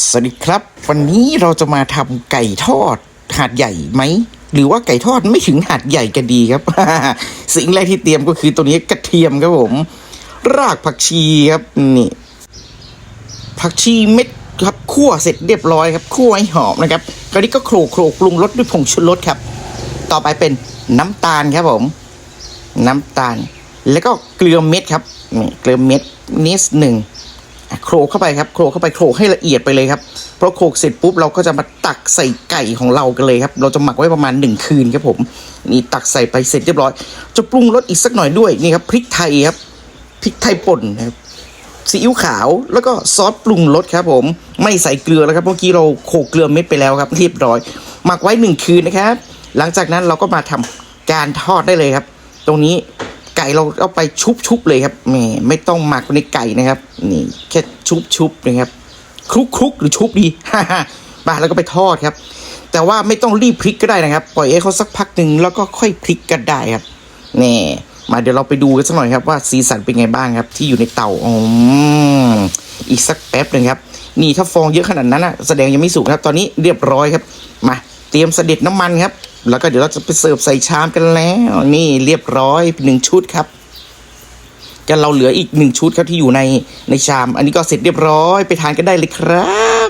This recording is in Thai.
สวัสดีครับ วันนี้เราจะมาทำไก่ทอดหาดใหญ่ไหม หรือว่าไก่ทอดไม่ถึงหาดใหญ่กันดีครับ สิ่งแรกที่เตรียมก็คือตัวนี้กระเทียมครับผม รากผักชีครับนี่ ผักชีเม็ดครับคั่วเสร็จเรียบร้อยครับคั่วให้หอมนะครับคราวนี้ก็โขลกโขลกปรุงรสด้วยผงชูรสครับ ต่อไปเป็นน้ำตาลครับผม น้ำตาล แล้วก็เกลือเม็ดครับนี่เกลือเม็ดนิดหนึ่ง โขลกเข้าไปครับโขลกเข้าไปโขลกให้ละเอียดไปเลยครับเพราะโขลกเสร็จปุ๊บเราก็จะมาตักใส่ไก่ของเรากันเลยครับ เราจะหมักไว้ประมาณหนึ่งคืนครับผมนี่ตักใส่ไปเสร็จเรียบร้อย จะปรุงรสอีกสักหน่อยด้วยนี่ครับพริกไทยครับพริกไทยป่นครับซีอิ๊วขาวแล้วก็ซอสปรุงรสครับผมไม่ใส่เกลือแล้วครับเมื่อกี้เราโขลกเกลือเม็ดไปแล้วครับ เรียบร้อย หมักไว้หนึ่งคืนนะครับ หลังจากนั้นเราก็มาทำการทอดได้เลยครับ ตรงนี้ ไก่เราเอาไปชุบๆเลยครับแหมไม่ต้องหมักในไก่นะครับ นี่แค่ชุบๆนะครับคลุกๆหรือชุบดีมาแล้วก็ไปทอดครับ แต่ว่าไม่ต้องรีบพลิกก็ได้นะครับ ปล่อยให้เขาสักพักหนึ่งแล้วก็ค่อยพลิกก็ได้ครับนี่มาเดี๋ยวเราไปดูกันสักหน่อยครับว่าสีสันเป็นไงบ้างครับ ที่อยู่ในเตาอืมอีกสักแป๊บหนึ่งครับ นี่ถ้าฟองเยอะขนาดนั้นนะแสดงยังไม่สุกครับ ตอนนี้เรียบร้อยครับ มาเตรียมเสด็จน้ำมันครับ แล้วก็เดี๋ยวเราจะไปเสิร์ฟใส่ชามกันแล้ว นี่เรียบร้อยหนึ่งชุดครับกันเราเหลืออีกหนึ่งชุดครับที่อยู่ในในชาม อันนี้ก็เสร็จเรียบร้อยไปทานกันได้เลยครับ